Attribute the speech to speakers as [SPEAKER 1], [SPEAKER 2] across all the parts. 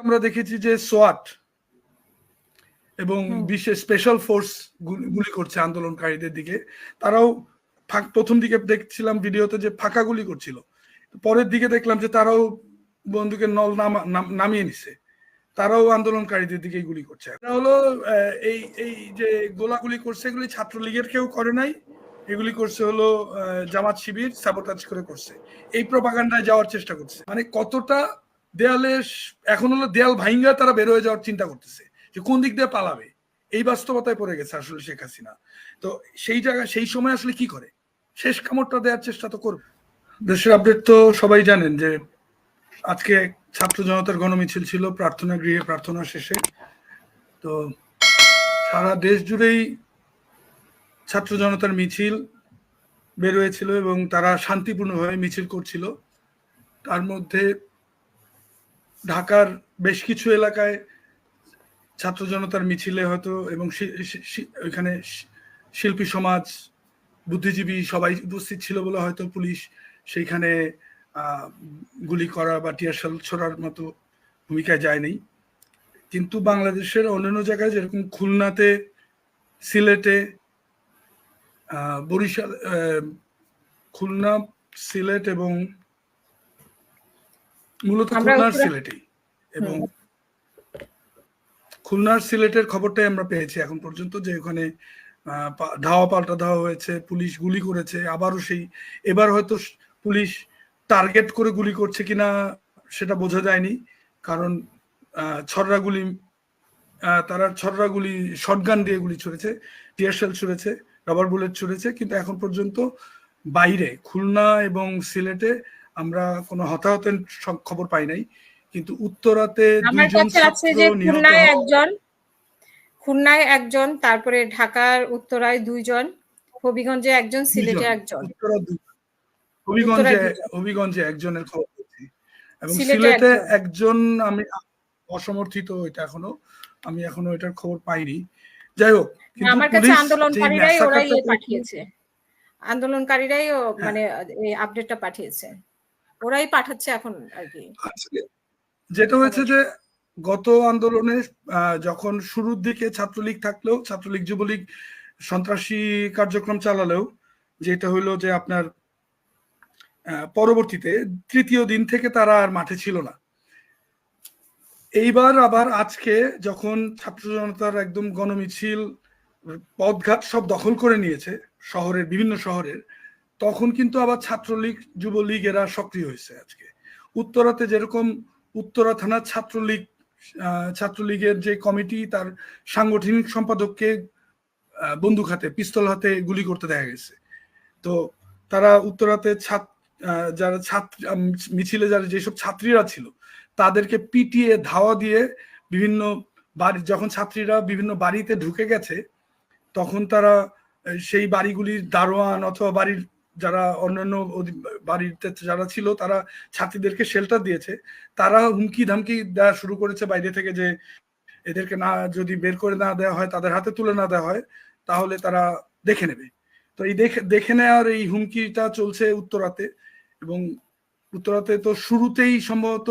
[SPEAKER 1] আমরা দেখেছি যে সোয়াট এবং। বিশেষ স্পেশাল ফোর্স গুলি করছে আন্দোলনকারীদের দিকে। তারাও প্রথম দিকে দেখছিলাম ভিডিওতে যে ফাঁকা গুলি করছিল। পরের দিকে দেখলাম যে তারাও বন্দুকের নল নামিয়ে নিছে। তারাও আন্দোলনকারীদের দিকে গুলি করছে। এটা হলো এই এই যে গোলাগুলি করছে এগুলি ছাত্রলীগের কেউ করে নাই। এগুলি করছে হলো জামাত শিবির সাবোটাজ করে করছে। এই প্রপাগান্ডায় যাওয়ার চেষ্টা করছে। মানে কতটা দেয়ালে এখন হলো দেয়াল ভাইঙ্গা তারা বের হয়ে যাওয়ার চিন্তা করতেছে যে কোন দিক দিয়ে পালাবে। এই বাস্তবতায় পড়ে গেছে আসলে শেখ হাসিনা। তো সেই জায়গায় সেই সময় আসলে কি করে? শেষ কামড়টা দেওয়ার চেষ্টা তো করবে। দেশের আপডেট তো সবাই জানেন যে আজকে ছাত্র জনতার গণমিছিল ছিল, প্রার্থনা গৃহে প্রার্থনা শেষে। তো সারা দেশ জুড়েই ছাত্র জনতার মিছিল বের হয়েছিল এবং তারা শান্তিপূর্ণভাবে মিছিল করছিল। তার মধ্যে ঢাকার বেশ কিছু এলাকায় ছাত্র জনতার মিছিলে হয়তো এবং ওইখানে শিল্পী সমাজ, বুদ্ধিজীবী সবাই উপস্থিত ছিল বলে হয়তো পুলিশ সেইখানে গুলি করা বা টিয়ারশাল ছোড়ার মতো ভূমিকায় যায়নি। কিন্তু বাংলাদেশের অন্যান্য জায়গায় যেরকম খুলনাতে, সিলেটে বরিশাল খুলনা, সিলেট এবং মূলত খুলনার সিলেটেই। এবং খুলনার সিলেটের খবরটাই আমরা পেয়েছি এখন পর্যন্ত যে ওখানে ধাওয়া পাল্টা ধাওয়া হয়েছে পুলিশ গুলি করেছে আবারও সেই এবার হয়তো পুলিশ টার্গেট করে গুলি করছে কিনা সেটা বোঝা যায়নি। কারণ ছররা গুলি তারা ছররা গুলি শটগান দিয়ে গুলি ছুড়েছে টিয়ারশেল ছুড়েছে রাবার বুলেট ছুড়েছে কিন্তু এখন পর্যন্ত বাইরে খুলনা এবং সিলেটে আমরা কোনো হতাহতের খবর পাই নাই। কিন্তু উত্তরাতে
[SPEAKER 2] আমার কাছে আছে যে খুলনায় একজন খুলনায় একজন তারপরে ঢাকার উত্তরায় দুইজন হবিগঞ্জে একজন সিলেটে একজন।
[SPEAKER 1] হবিগঞ্জে হবিগঞ্জে একজনের খবর এবং
[SPEAKER 2] সিলেটে একজন।
[SPEAKER 1] আমি অসমর্থিত এটা এখনও আমি এখনও এটার খবর পাইনি। যাই হোক কিন্তু
[SPEAKER 2] আমার কাছে আন্দোলনকারীরাই ওরাই ইয়ে পাঠিয়েছে। আন্দোলনকারীরাই
[SPEAKER 1] হ্যাঁ।
[SPEAKER 2] মানে এই আপডেটটা পাঠিয়েছে। ওরাই পাঠাচ্ছে এখন আর কি
[SPEAKER 1] যেটা হয়েছে যে গত আন্দোলনে যখন শুরুর দিকে ছাত্রলীগ থাকলেও ছাত্রলীগ যুবলীগ সন্ত্রাসী কার্যক্রম চালালেও যেটা হইল যে আপনার পরবর্তীতে তৃতীয় দিন থেকে তারা আর মাঠে ছিল না। এইবার আবার আজকে যখন ছাত্র জনতার একদম গণমিছিল পথঘাট সব দখল করে নিয়েছে শহরের বিভিন্ন শহরের তখন কিন্তু আবার ছাত্রলীগ, যুবলীগ এরা সক্রিয় হয়েছে আজকে। উত্তরাতে যেরকম উত্তরা থানার ছাত্রলীগ ছাত্রলীগের যে কমিটি, তার সাংগঠনিক সম্পাদককে বন্দুক হাতে, পিস্তল হাতে গুলি করতে দেখা গেছে। তো তারা উত্তরাতে ছাত্র যারা ছাত্র মিছিলে যারা যেসব ছাত্রীরা ছিল, তাদেরকে পিটিয়ে, ধাওয়া দিয়ে বিভিন্ন বাড়ি, যখন ছাত্রীরা বিভিন্ন বাড়িতে ঢুকে গেছে, তখন তারা সেই বাড়িগুলির দারোয়ান অথবা বাড়ির যারা অন্যান্য বাড়িতে যারা ছিল, তারা ছাত্রীদেরকে শেল্টার দিয়েছে। তারা হুমকি ধামকি দেওয়া শুরু করেছে বাইরে থেকে যে, এদেরকে না, যদি বের করে না দেওয়া হয়, তাদের হাতে তুলে না দেওয়া হয়, তাহলে তারা দেখে নেবে। তো এই দেখে দেখে নেওয়ার এই হুমকিটা চলছে উত্তরাতে এবং উত্তরাতে তো শুরুতেই সম্ভবত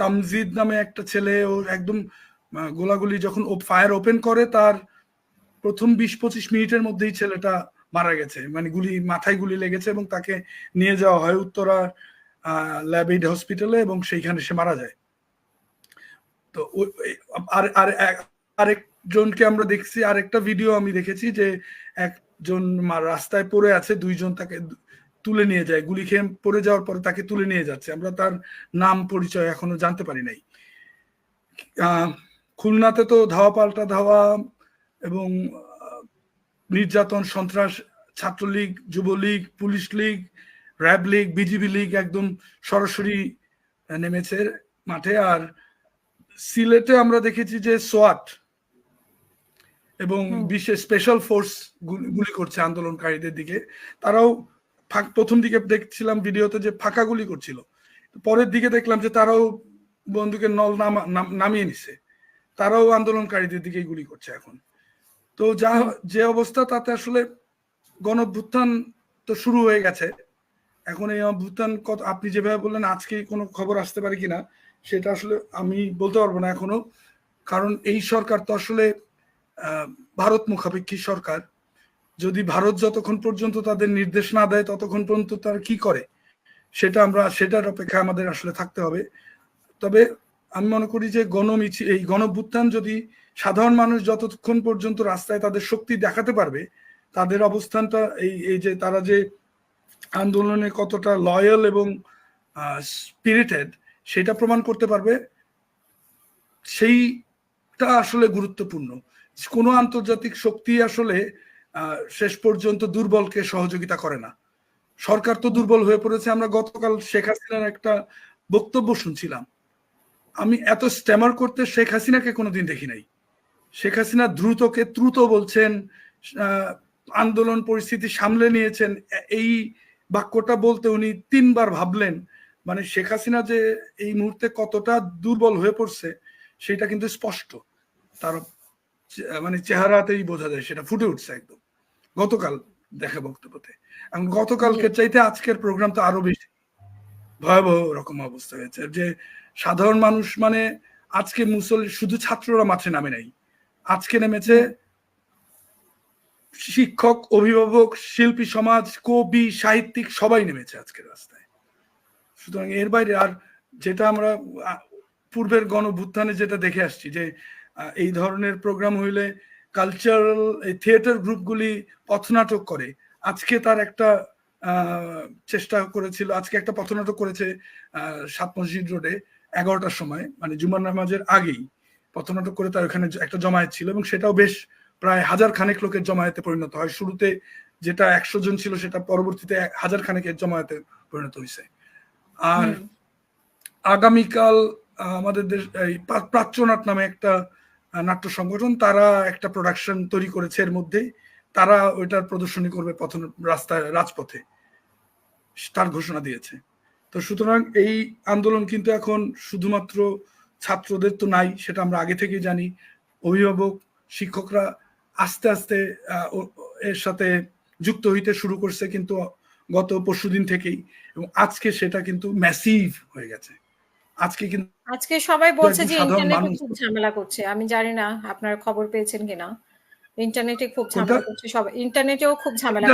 [SPEAKER 1] তামজিদ নামে একটা ছেলে, ও একদম গোলাগুলি যখন ফায়ার ওপেন করে, তার প্রথম বিশ পঁচিশ মিনিটের মধ্যেই ছেলেটা মারা গেছে। মানে গুলি, মাথায় গুলি লেগেছে এবং তাকে নিয়ে যাওয়া হয় উত্তরা ল্যাব এইড হসপিটালে এবং সেইখানে সে মারা যায়। তো আর আর আরেকজনকে আমরা দেখছি, আরেকটা ভিডিও আমি দেখেছি যে একজন রাস্তায় পড়ে আছে, দুইজন তাকে তুলে নিয়ে যায়। গুলি খেয়ে পড়ে যাওয়ার পরে তাকে তুলে নিয়ে যাচ্ছে। আমরা তার নাম, পরিচয় এখনও জানতে পারি নাই। খুলনাতে তো ধাওয়া পাল্টা ধাওয়া এবং নির্যাতন সন্ত্রাস Chhatra League Jubo League police league RAB league BGB league একদম সরাসরি নেমেছে মাঠে। আর সিলেটে আমরা দেখেছি যে সোয়াট এবং। বিশেষ স্পেশাল ফোর্স গুলি করছে আন্দোলনকারীদের দিকে। তারাও ফাঁক- প্রথম দিকে দেখছিলাম ভিডিওতে যে ফাঁকা গুলি করছিল। পরের দিকে দেখলাম যে তারাও বন্দুকের নল নামা- নাম- নামিয়ে নিছে। তারাও আন্দোলনকারীদের দিকে গুলি করছে এখন। তো যা যে অবস্থা তাতে আসলে গণভ্যুত্থান তো শুরু হয়ে গেছে। এখন এই অভ্যুত্থান কত, আপনি যেভাবে বললেন, আজকে কোনো খবর আসতে পারে কিনা, সেটা আসলে আমি বলতে পারব না এখনও। কারণ এই সরকার তো আসলে ভারত মুখাপেক্ষী সরকার। যদি ভারত যতক্ষণ পর্যন্ত তাদের নির্দেশ না দেয়, ততক্ষণ পর্যন্ত তারা কি করে? সেটা আমরা, সেটার অপেক্ষা আমাদের আসলে থাকতে হবে। তবে আমি মনে করি যে গণমিছিল এই গণভ্যুত্থান যদি সাধারণ মানুষ যতক্ষণ পর্যন্ত রাস্তায় তাদের শক্তি দেখাতে পারবে, তাদের অবস্থানটা এই এই যে তারা যে আন্দোলনে কতটা লয়াল এবং স্পিরিটেড সেটা প্রমাণ করতে পারবে, সেইটা আসলে গুরুত্বপূর্ণ। কোনো আন্তর্জাতিক শক্তি আসলে শেষ পর্যন্ত দুর্বলকে সহযোগিতা করে না। সরকার তো দুর্বল হয়ে পড়েছে। আমরা গতকাল শেখ হাসিনার একটা বক্তব্য শুনছিলাম। আমি এত স্ট্যামার করতে শেখ হাসিনাকে কোনোদিন দেখি নাই। শেখ হাসিনা দ্রুতকে দ্রুত বলছেন আন্দোলন পরিস্থিতি সামলে নিয়েছেন। এই বাক্যটা বলতে উনি তিনবার ভাবলেন মানে শেখ হাসিনা যে এই মুহূর্তে কতটা দুর্বল হয়ে পড়ছে সেটা কিন্তু স্পষ্ট। তার মানে চেহারাতেই বোঝা যায় সেটা ফুটে উঠছে একদম। গতকাল দেখা বক্তব্যতে। এবং গতকালকে চাইতে আজকের প্রোগ্রাম তো আরও বেশি। ভয়াবহ রকম অবস্থা হয়েছে যে সাধারণ মানুষ মানে আজকে মুসল্লি শুধু ছাত্ররা মাঠে নামে নাই। আজকে নেমেছে শিক্ষক, অভিভাবক, শিল্পী, সমাজ, কবি, সাহিত্যিক সবাই নেমেছে আজকের রাস্তায়। সুতরাং এর বাইরে আর যেটা আমরা পূর্বের গণভুত্থানে যেটা দেখে আসছি যে এই ধরনের প্রোগ্রাম হইলে কালচারাল থিয়েটার গ্রুপগুলি পথনাটক করে। আজকে তার একটা চেষ্টা করেছিল, আজকে একটা পথনাটক করেছে সাত মসজিদ রোডে। এগারোটার সময় মানে জুমার নামাজের আগেই পথনাটক করে তার ওখানে একটা জমায়েত ছিল এবং সেটাও বেশ প্রায় হাজার খানেক লোকের জমায়েতে পরিণত হয়। শুরুতে যেটা একশো জন ছিল সেটা পরবর্তীতে হাজার খানেকের জমায়েতে পরিণত হয়েছে। আর আগামীকাল আমাদের দেশ এই প্রাচ্যনাট নামে একটা নাট্য সংগঠন তারা একটা প্রোডাকশন তৈরি করেছে এর মধ্যেই তারা ওইটার প্রদর্শনী করবে পথ রাস্তায় রাজপথে। তার ঘোষণা দিয়েছে। তো সুতরাং এই আন্দোলন কিন্তু এখন শুধুমাত্র ছাত্রদের তো নাই সেটা আমরা আগে থেকেই জানি। অভিভাবক শিক্ষকরা আস্তে আস্তে এর সাথে যুক্ত হইতে শুরু করছে কিন্তু গত পরশুদিন থেকেই এবং আজকে সেটা কিন্তু ম্যাসিভ হয়ে গেছে। আজকে কিন্তু
[SPEAKER 2] আজকে সবাই বলছে যে ইন্টারনেটে খুব ঝামেলা করছে। আমি জানি না আপনারা খবর পেয়েছেন কিনা। ইন্টারনেটে খুব ঝামেলা করছে সবাই। ইন্টারনেটেও খুব ঝামেলা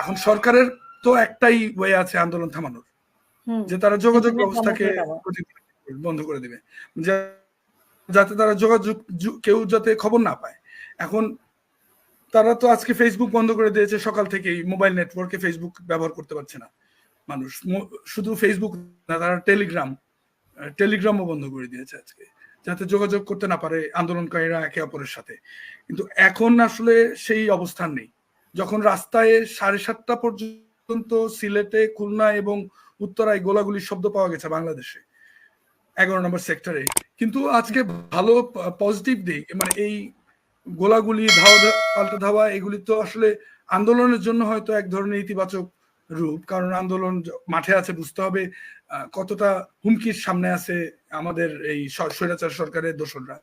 [SPEAKER 1] এখন সরকারের তো একটাই ওয়ে আছে আন্দোলন থামানোর যে তারা যোগাযোগ ব্যবস্থাকে বন্ধ করে দিবে। যাতে তারা যোগাযোগ কেউ যাতে খবর না পায়। এখন তারা তো আজকে ফেসবুক বন্ধ করে দিয়েছে সকাল থেকেই মোবাইল নেটওয়ার্কে ফেসবুক ব্যবহার করতে পারছে না মানুষ। শুধু ফেসবুক না তারা টেলিগ্রাম টেলিগ্রামও বন্ধ করে দিয়েছে আজকে যাতে যোগাযোগ করতে না পারে আন্দোলনকারীরা একে অপরের সাথে। কিন্তু এখন আসলে সেই অবস্থান নেই। যখন রাস্তায় সাড়ে সাতটা পর্যন্ত সিলেটে, খুলনা এবং উত্তরায় গোলাগুলির শব্দ পাওয়া গেছে বাংলাদেশে। এগারো নম্বর সেক্টরে। কিন্তু আজকে ভালো পজিটিভ দিক মানে এই গোলাগুলি, ধাওয়া পাল্টা ধাওয়া, এগুলি তো আসলে আন্দোলনের জন্য হয়তো এক ধরনের ইতিবাচক রূপ, কারণ আন্দোলন মাঠে আছে, বুঝতে হবে কতটা হুমকির সামনে আছে আমাদের এই স্বৈরাচার সরকারের দোসররা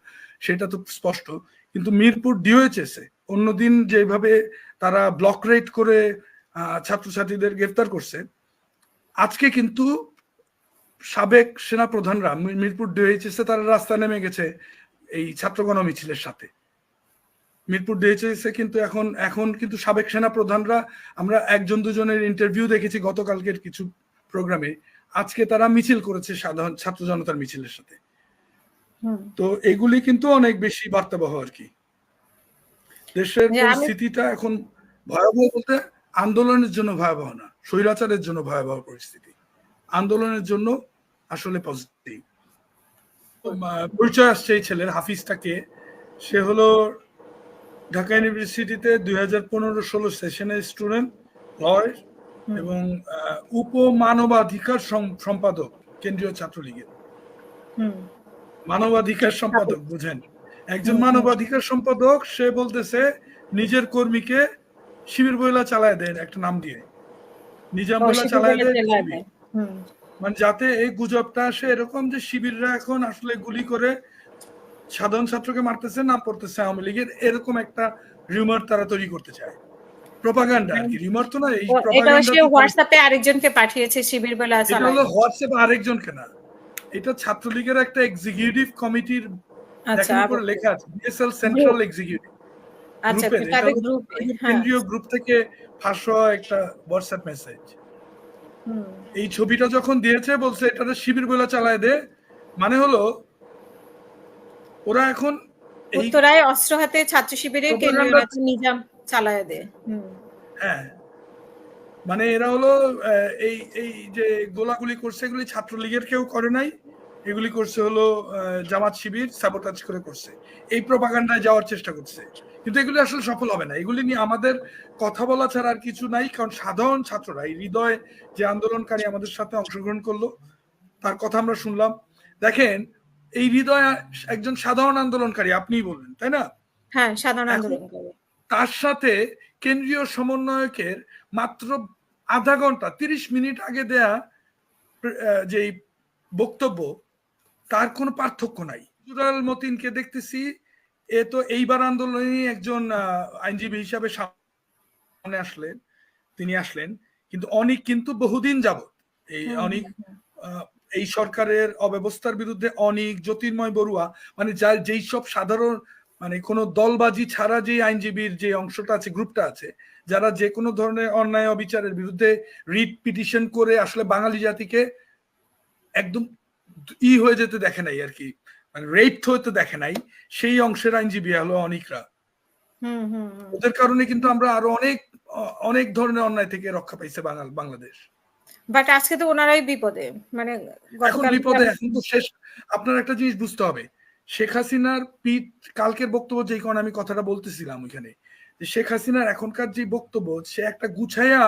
[SPEAKER 1] সেটা তো স্পষ্ট। কিন্তু মিরপুর ডিওএইচএসে অন্যদিন যেভাবে তারা ব্লক রেট করে ছাত্রছাত্রীদের গ্রেফতার করছে। আজকে কিন্তু সাবেক সেনা প্রধানরা মি- মিরপুর ডিওএইচএসে তারা রাস্তা নেমে গেছে এই ছাত্রগণ মিছিলের সাথে। মিরপুর ডিএইচএসে কিন্তু এখন এখন কিন্তু সাবেক সেনা প্রধানরা আমরা একজন দুজনের ইন্টারভিউ দেখেছি গতকালকের কিছু প্রোগ্রামে আজকে তারা মিছিল করেছে সাধারণ ছাত্র জনতার মিছিলের সাথে। তো এগুলি কিন্তু অনেক বেশি বার্তাবহ আর কি। দেশের পরিস্থিতিটা এখন ভয়াবহ বলতে আন্দোলনের জন্য ভয়াবহ না স্বৈরাচারের জন্য ভয়াবহ পরিস্থিতি। আন্দোলনের জন্য আসলে পজিটিভ পরিচয় আসছে এই ছেলের হাফিজটাকে। সে হলো ঢাকা ইউনিভার্সিটিতে দুই হাজার পনেরো ষোলো সেশনের স্টুডেন্ট লয়
[SPEAKER 2] হুম।
[SPEAKER 1] এবং আহ, উপ সম্পাদক কেন্দ্রীয় ছাত্রলীগের।
[SPEAKER 2] হুম।
[SPEAKER 1] মানবাধিকার সম্পাদক বুঝেন। একজন। মানবাধিকার সম্পাদক সে বলতেছে নিজের কর্মীকে শিবির বইলা চালায় দেন একটা নাম দিয়ে। নিজাম বইলা চালায় দেন
[SPEAKER 2] দেয়।
[SPEAKER 1] মানে যাতে এই গুজবটা আসে এরকম যে শিবিররা এখন আসলে গুলি করে সাধারণ ছাত্রকে মারতেছে না পড়তেছে আওয়ামী লীগের এরকম একটা রিউমার তারা তৈরি করতে চায়। প্রপাগান্ডা আর কি। রিউমার তো না এই
[SPEAKER 2] হোয়াটসঅ্যাপে আরেকজনকে পাঠিয়েছে শিবির বলে
[SPEAKER 1] এটা হলো হোয়াটসঅ্যাপ আরেকজনকে না। এটা ছাত্রলীগের একটা এক্সিকিউটিভ কমিটির
[SPEAKER 2] আচ্ছা
[SPEAKER 1] লেখা আছে বিএসএল সেন্ট্রাল এক্সিকিউটিভ
[SPEAKER 2] আচ্ছা তাদের হ্যাঁ।
[SPEAKER 1] কেন্দ্রীয় গ্রুপ থেকে ফাঁস একটা হোয়াটসঅ্যাপ মেসেজ এই ছবিটা যখন দিয়েছে বলছে এটাতে শিবির বলে চালায় দে। মানে হলো ওরা এখন
[SPEAKER 2] উত্তরায় অস্ত্র হাতে ছাত্র শিবিরের কেন্দ্রীয় নিজাম চালায় দে।
[SPEAKER 1] হ্যাঁ। মানে এরা হলো এই এই যে গোলাগুলি করছে এগুলি ছাত্রলীগের কেউ করে নাই। এগুলি করছে হলো জামাত শিবির সাবোটাজ করে করছে। এই প্রপাগান্ডায় যাওয়ার চেষ্টা করছে। কিন্তু এগুলি আসলে সফল হবে না। এগুলি নিয়ে আমাদের কথা বলা ছাড়া আর কিছু নাই কারণ সাধারণ ছাত্ররা এই হৃদয় যে আন্দোলনকারী আমাদের সাথে অংশগ্রহণ করল তার কথা আমরা শুনলাম। দেখেন এই হৃদয় একজন সাধারণ আন্দোলনকারী আপনিই বললেন তাই না?
[SPEAKER 2] হ্যাঁ সাধারণ
[SPEAKER 1] এখন-
[SPEAKER 2] আন্দোলন করে
[SPEAKER 1] তার সাথে কেন্দ্রীয় সমন্বয়কের মাত্র আধা ঘণ্টা তিরিশ মিনিট আগে দেয়া যে বক্তব্য তার কোনো পার্থক্য নাই। জুরাল মতিনকে দেখতেছি এ তো এইবার আন্দোলনে একজন আইনজীবী হিসাবে সামনে আসলেন তিনি আসলেন। কিন্তু অনেক কিন্তু বহুদিন যাবত এই অনেক এই সরকারের অব্যবস্থার বিরুদ্ধে অনেক জ্যোতির্ময় বড়ুয়া মানে যার যেই সব সাধারণ মানে কোনো দলবাজি ছাড়া যে আইনজীবীর যে অংশটা আছে গ্রুপটা আছে যারা যে কোনো ধরনের অন্যায় অবিচারের বিরুদ্ধে রিট পিটিশন করে আসলে বাঙালি জাতিকে একদম ই হয়ে যেতে দেখে নাই আর কি। মানে রেপ হতে দেখে নাই সেই অংশের আইনজীবী হলো অনেকরা।
[SPEAKER 2] হুম হুম হুম।
[SPEAKER 1] ওদের কারণে কিন্তু আমরা আরও অনেক অনেক ধরনের অন্যায় থেকে রক্ষা পাইছে বাঙাল বাংলাদেশ।
[SPEAKER 2] বাট আজকে তো ওনারাই বিপদে মানে
[SPEAKER 1] এখন বিপদে এখন তো শেষ। আপনার একটা জিনিস বুঝতে হবে শেখ হাসিনার পিঠ কালকের বক্তব্য যেই কারণে আমি কথাটা বলতেছিলাম ওইখানে যে শেখ হাসিনার এখনকার যে বক্তব্য সে একটা গুছাইয়া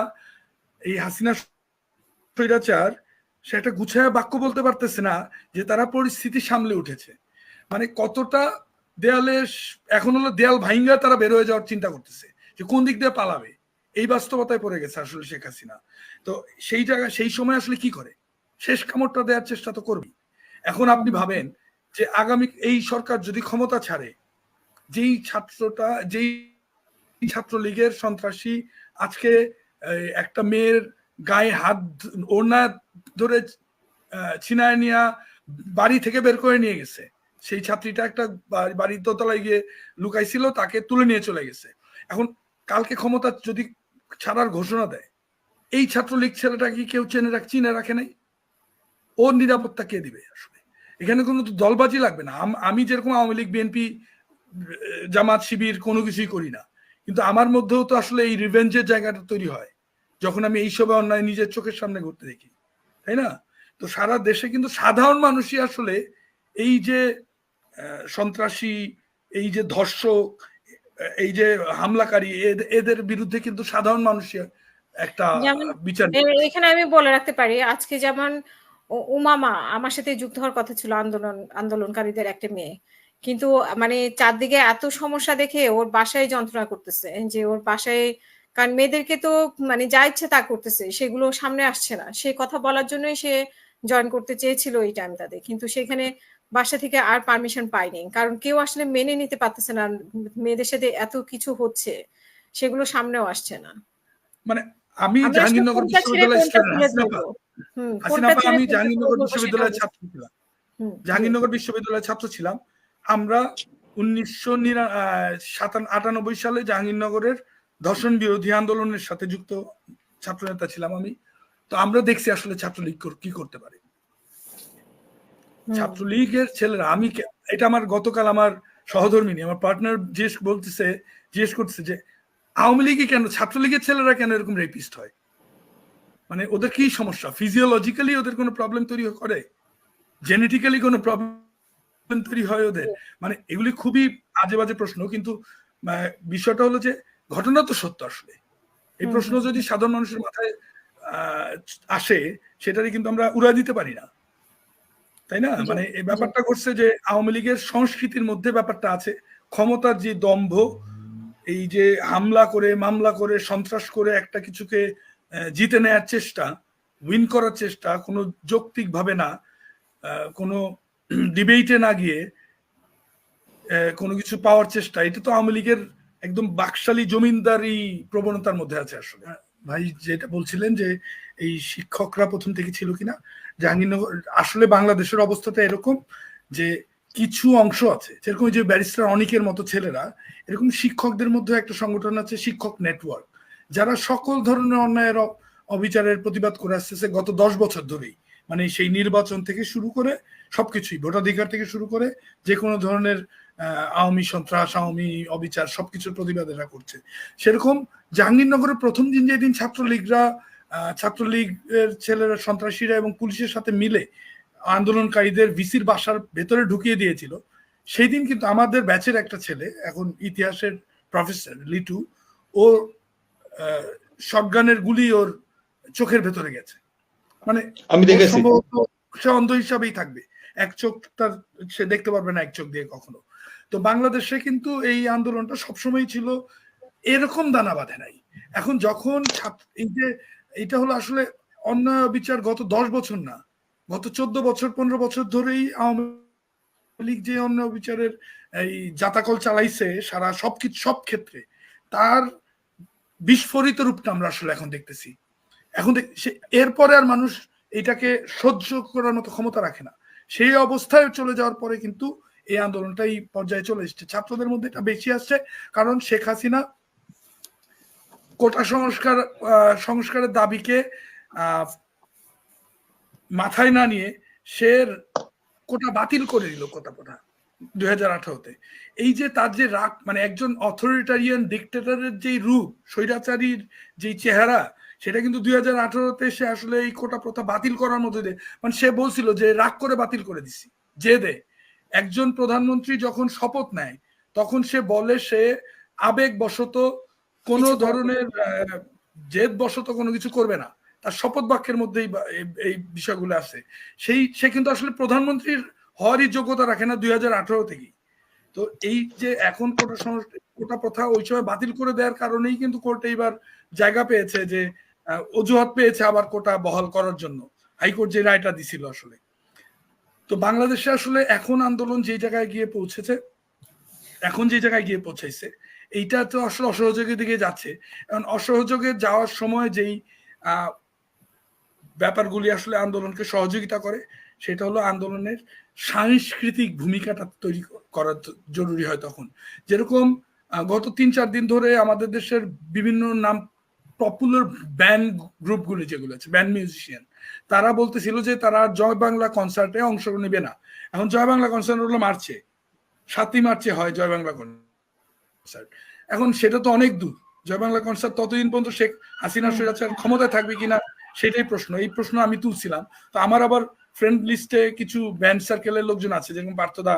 [SPEAKER 1] এই হাসিনা স্বৈরাচার সে একটা গুছাইয়া বাক্য বলতে পারতেছে না যে তারা পরিস্থিতি সামলে উঠেছে। মানে কতটা দেয়ালে এখন হলো দেয়াল ভাইঙ্গা তারা বের হয়ে যাওয়ার চিন্তা করতেছে যে কোন দিক দিয়ে পালাবে। এই বাস্তবতায় পড়ে গেছে আসলে শেখ হাসিনা। তো সেই জায়গায় সেই সময় আসলে কি করে? শেষ কামড়টা দেওয়ার চেষ্টা তো করবি। এখন আপনি ভাবেন যে আগামী, এই সরকার যদি ক্ষমতা ছাড়ে, যেই ছাত্রটা, যেই ছাত্রলীগের সন্ত্রাসী আজকে একটা মেয়ের গায়ে হাত ওড়না ধরে ছিনায় নিয়া বাড়ি থেকে বের করে নিয়ে গেছে। সেই ছাত্রীটা একটা বাড়ির দোতলায় গিয়ে লুকাইছিল, তাকে তুলে নিয়ে চলে গেছে। এখন কালকে ক্ষমতা যদি ছাড়ার ঘোষণা দেয়, এই ছাত্রলীগ ছেলেটা কি কেউ চেনে রাখ, চিনে রাখে নাই? ওর নিরাপত্তা কে দিবে আসলে? এখানে কোনো দলবাজি লাগবে না। আমি যেরকম আওয়ামী লীগ, বিএনপি জামাত, শিবির কোনো কিছুই করি না। কিন্তু আমার মধ্যেও তো আসলে এই রিভেঞ্জের জায়গাটা তৈরি হয়। যখন আমি এইসব অন্যায় নিজের চোখের সামনে ঘুরতে দেখি তাই না? তো সারা দেশে কিন্তু সাধারণ মানুষই আসলে এই যে সন্ত্রাসী এই যে ধর্ষক এই যে হামলাকারী এদের বিরুদ্ধে কিন্তু সাধারণ মানুষই একটা বিচার
[SPEAKER 2] এখানে আমি বলে রাখতে পারি আজকে যেমন উমামা আমার সাথে যুক্ত হওয়ার কথা ছিল আন্দোলন আন্দোলনকারীদের একটা মেয়ে। কিন্তু মানে চারদিকে এত সমস্যা দেখে ওর বাসায় যন্ত্রণা করতেছে যে ওর বাসায় কারণ মেয়েদেরকে তো মানে যা ইচ্ছে তা করতেছে সেগুলো সামনে আসছে না। সে কথা বলার জন্যই সে জয়েন করতে চেয়েছিল এই টাইমটাতে কিন্তু সেখানে বাসা থেকে আর পারমিশন পায়নি। কারণ কেউ আসলে মেনে নিতে পারতেছে না মেয়েদের সাথে এত কিছু হচ্ছে সেগুলো সামনেও আসছে না।
[SPEAKER 1] মানে আমি জাহাঙ্গীরনগর বিশ্ববিদ্যালয়ের
[SPEAKER 2] ছেড়ে
[SPEAKER 1] আমি জাহাঙ্গীরনগর বিশ্ববিদ্যালয়ের ছাত্র ছিলাম। জাহাঙ্গীরনগর বিশ্ববিদ্যালয়ের ছাত্র ছিলাম। আমরা উনিশশো আটানব্বই সালে জাহাঙ্গীরনগরের ধর্ষণ বিরোধী আন্দোলনের সাথে যুক্ত ছাত্রনেতা ছিলাম আমি। তো আমরা দেখছি আসলে ছাত্রলীগ কি করতে পারে। ছাত্রলীগের ছেলেরা আমি এটা আমার গতকাল আমার সহধর্মিনী আমার পার্টনার জিজ্ঞেস বলতেছে জিজ্ঞেস করতেছে যে আওয়ামী লীগে কেন ছাত্রলীগের ছেলেরা কেন এরকম রেপিস্ট হয়? মানে ওদের কি সমস্যা? ফিজিওলজিক্যালি ওদের কোনো প্রবলেম তৈরি করে? জেনেটিক্যালি কোনো প্রবলেম তৈরি হয় ওদের? মানে এগুলি খুবই আজে বাজে প্রশ্ন কিন্তু বিষয়টা হলো যে ঘটনা তো সত্য আসলে। এই প্রশ্ন যদি সাধারণ মানুষের মাথায় আসে সেটারই কিন্তু আমরা উড়া দিতে পারি না। তাই না? মানে এই ব্যাপারটা ঘটছে যে আওয়ামী লীগের সংস্কৃতির মধ্যে ব্যাপারটা আছে। ক্ষমতার যে দম্ভ এই যে হামলা করে মামলা করে সন্ত্রাস করে একটা কিছুকে জিতে নেয়ার চেষ্টা উইন করার চেষ্টা কোনো যৌক্তিক ভাবে না কোনো ডিবেটে না গিয়ে কোনো কিছু পাওয়ার চেষ্টা এটা তো আওয়ামী লীগের একদম বাকশালী জমিনদারি প্রবণতার মধ্যে আছে আসলে। ভাই যেটা বলছিলেন যে এই শিক্ষকরা প্রথম থেকে ছিল কিনা, জাহাঙ্গীরনগর, আসলে বাংলাদেশের অবস্থাটা এরকম যে কিছু অংশ আছে, যেরকম যে ব্যারিস্টার অনেকের মতো ছেলেরা, এরকম শিক্ষকদের মধ্যে একটা সংগঠন আছে শিক্ষক নেটওয়ার্ক, যারা সকল ধরনের অন্যায়ের অবিচারের প্রতিবাদ করে আসতেছে গত দশ বছর ধরেই। মানে সেই নির্বাচন থেকে শুরু করে সবকিছুই, ভোটাধিকার থেকে শুরু করে যে কোনো ধরনের আওয়ামী সন্ত্রাস আওয়ামী অবিচার সবকিছুর প্রতিবাদ এরা করছে। সেরকম জাহাঙ্গীরনগরের প্রথম দিন যেদিন ছাত্রলীগরা ছাত্রলীগের ছেলেরা সন্ত্রাসীরা এবং পুলিশের সাথে মিলে আন্দোলনকারীদের ভিসির বাসার ভেতরে ঢুকিয়ে দিয়েছিল সেই দিন কিন্তু আমাদের ব্যাচের একটা ছেলে এখন ইতিহাসের প্রফেসর লিটু ও শটগানের গুলি ওর চোখের ভেতরে গেছে। মানে
[SPEAKER 3] আমি দেখেছি।
[SPEAKER 1] সম্ভবত সে অন্ধ হিসাবেই থাকবে। এক চোখ তার সে দেখতে পারবে না এক চোখ দিয়ে কখনো। তো বাংলাদেশে কিন্তু এই আন্দোলনটা সবসময় ছিল, এরকম দানা বাঁধে নাই। এখন যখন এই যে এটা হলো আসলে অন্যায় বিচার গত দশ বছর না, গত চোদ্দ বছর, পনেরো বছর ধরেই আওয়ামী লীগ যে অন্য বিচারের এই জাতাকল চালাইছে সারা সবকিছু সব ক্ষেত্রে, তার বিস্ফোরিত রূপটা আমরা আসলে এখন দেখতেছি। এখন এরপরে আর মানুষ এটাকে সহ্য করার মতো ক্ষমতা রাখে না। সেই অবস্থায় চলে যাওয়ার পরে কিন্তু এই আন্দোলনটা এই পর্যায়ে চলে এসেছে। ছাত্রদের মধ্যে এটা বেশি আসছে কারণ শেখ হাসিনা কোটা সংস্কার সংস্কারের দাবিকে মাথায় না নিয়ে সে কোটা বাতিল করে দিল কোটা কোটা দুই হাজার আঠারোতে। এই যে তার যে রাগ মানে একজন অথরিটারিয়ান ডিক্টেটরের যেই রূপ, স্বৈরাচারীর যেই চেহারা, সেটা কিন্তু দুই হাজার আঠারোতে সে আসলে এই কোটা প্রথা বাতিল করার মধ্যে দিয়ে মানে সে বলছিল যে রাগ করে বাতিল করে দিছি, যে দে। একজন প্রধানমন্ত্রী যখন শপথ নেয় তখন সে বলে সে আবেগ বশত কোনো। ধরনের আহ, জেদ বশত কোনো কিছু করবে না। তার শপথ বাক্যের মধ্যেই এই- বিষয়গুলো আছে। সেই সে কিন্তু আসলে প্রধানমন্ত্রীর হওয়ারই যোগ্যতা রাখে না দুই হাজার আঠারো থেকেই। তো এই যে এখন কোটা কোটা প্রথা ওই সময় বাতিল করে দেওয়ার কারণেই কিন্তু কোর্টে এবার জায়গা পেয়েছে যে অজুহাত পেয়েছে আবার কোটা বহাল করার জন্য। হাইকোর্ট যে রায়টা দিছিল আসলে। তো বাংলাদেশে আসলে এখন আন্দোলন যে জায়গায় গিয়ে পৌঁছেছে, এখন যে জায়গায় গিয়ে পৌঁছাইছে, এইটা তো আসলে অসহযোগের দিকে যাচ্ছে। এখন অসহযোগে যাওয়ার সময় যেই ব্যাপারগুলি আসলে আন্দোলনকে সহযোগিতা করে, সেটা হলো আন্দোলনের সাংস্কৃতিক ভূমিকাটা তৈরি করা জরুরি হয় তখন। যেরকম গত তিন চার দিন ধরে আমাদের দেশের বিভিন্ন নাম পপুলার ব্যান্ড গ্রুপগুলি যেগুলো আছে ব্যান্ড মিউজিশিয়ান তারা বলতেছিল যে তারা জয় বাংলা কনসার্টে অংশ নেবে না। এখন জয় বাংলা কনসার্ট হলো মার্চে। সাতই মার্চে হয় জয় বাংলা কনসার্ট এখন সেটা তো অনেক দূর। জয় বাংলা কনসার্ট ততদিন পর্যন্ত শেখ হাসিনা। স্বৈরাচার ক্ষমতায় থাকবে কিনা সেটাই প্রশ্ন। এই প্রশ্ন আমি তুলছিলাম। তো আমার আবার ফ্রেন্ড লিস্টে কিছু ব্যান্ড সার্কেলের লোকজন আছে যেরকম পার্থদা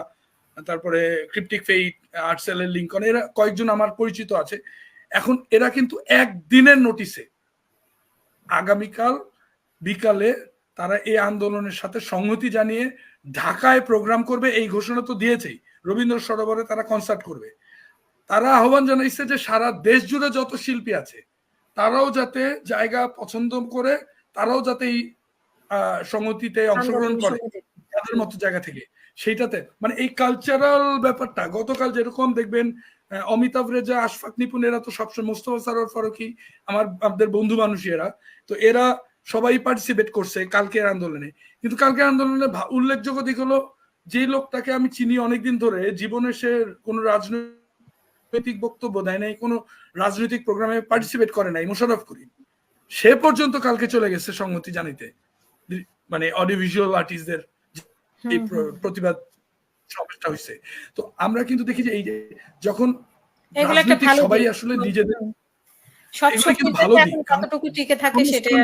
[SPEAKER 1] তারপরে ক্রিপ্টিক ফেইট আর্টসেলের লিঙ্কন এরা কয়েকজন আমার পরিচিত আছে। এখন এরা কিন্তু একদিনের নোটিসে আগামীকাল বিকালে তারা এই আন্দোলনের সাথে সংহতি জানিয়ে ঢাকায় প্রোগ্রাম করবে এই ঘোষণা তো দিয়েছেই। রবীন্দ্র সরোবরে তারা কনসার্ট করবে। তারা আহ্বান জানাইছে যে সারা দেশ জুড়ে যত শিল্পী আছে তারাও যাতে জায়গা পছন্দ করে তারাও যাতে এই সংহতিতে অংশগ্রহণ করে তাদের মতো জায়গা থেকে। সেইটাতে মানে এই কালচারাল ব্যাপারটা গতকাল যেরকম দেখবেন অমিতাভ রেজা আশফাক নিপুণ এরা তো সবসময় মোস্তফা সারোয়ার ফারুকি আমার আমাদের বন্ধু মানুষ এরা তো এরা সবাই পার্টিসিপেট করছে কালকের আন্দোলনে। কিন্তু কালকের আন্দোলনে উল্লেখযোগ্য দিক হলো যে লোকটাকে আমি চিনি অনেকদিন ধরে জীবনে সে কোনো রাজনৈতিক বক্তব্য দেয় নাই কোনো রাজনৈতিক প্রোগ্রামে পার্টিসিপেট করে নাই মোশারফ করিম। সে পর্যন্ত কালকে চলে গেছে সংহতি জানিতে। মানে অডিও ভিজুয়াল আর্টিস্টদের। প্রতিবাদ সমাবেশটা হয়েছে তো আমরা কিন্তু দেখি যে এই যে যখন সবাই আসলে নিজেদের
[SPEAKER 2] সব কতটুকু টিকে থাকে সেটাই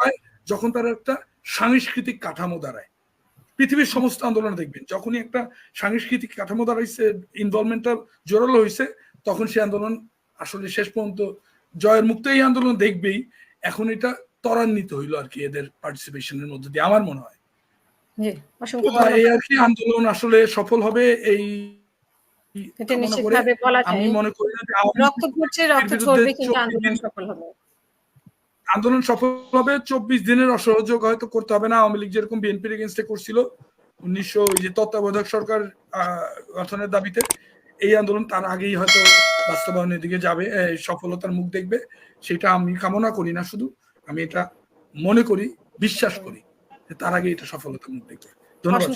[SPEAKER 1] পায় যখন তারা একটা সাংস্কৃতিক কাঠামো দাঁড়ায়। পৃথিবীর সমস্ত আন্দোলন দেখবেন যখনই একটা সাংস্কৃতিক কাঠামো দাঁড়াইছে ইনভলভমেন্টটা জোরালো হয়েছে তখন সেই আন্দোলন আসলে শেষ পর্যন্ত জয়ের মুক্ত এই আন্দোলন দেখবেই। এখন এটা ত্বরান্বিত হইল আর কি এদের পার্টিসিপেশনের মধ্যে দিয়ে আমার মনে হয়। এই আর কি আন্দোলন আসলে সফল হবে এই
[SPEAKER 2] এটা নিশ্চিতভাবে বলা
[SPEAKER 1] আমি মনে করি যে
[SPEAKER 2] রক্ত ঘুরছে রক্ত ঝরবে কিন্তু আন্দোলন সফল হবে।
[SPEAKER 1] আন্দোলন সফল হবে চব্বিশ দিনের অসহযোগ হয়তো করতে হবে না। আওয়ামী লীগ যেরকম বিএনপির এগেনস্টে করছিল উনিশশো যে তত্ত্বাবধায়ক সরকার গঠনের দাবিতে এই আন্দোলন তার আগেই হয়তো বাস্তবায়নের দিকে যাবে সফলতার মুখ দেখবে। সেটা আমি কামনা করি না শুধু আমি এটা মনে করি বিশ্বাস করি তার আগে এটা সফলতার মুখ দেখবে। ধন্যবাদ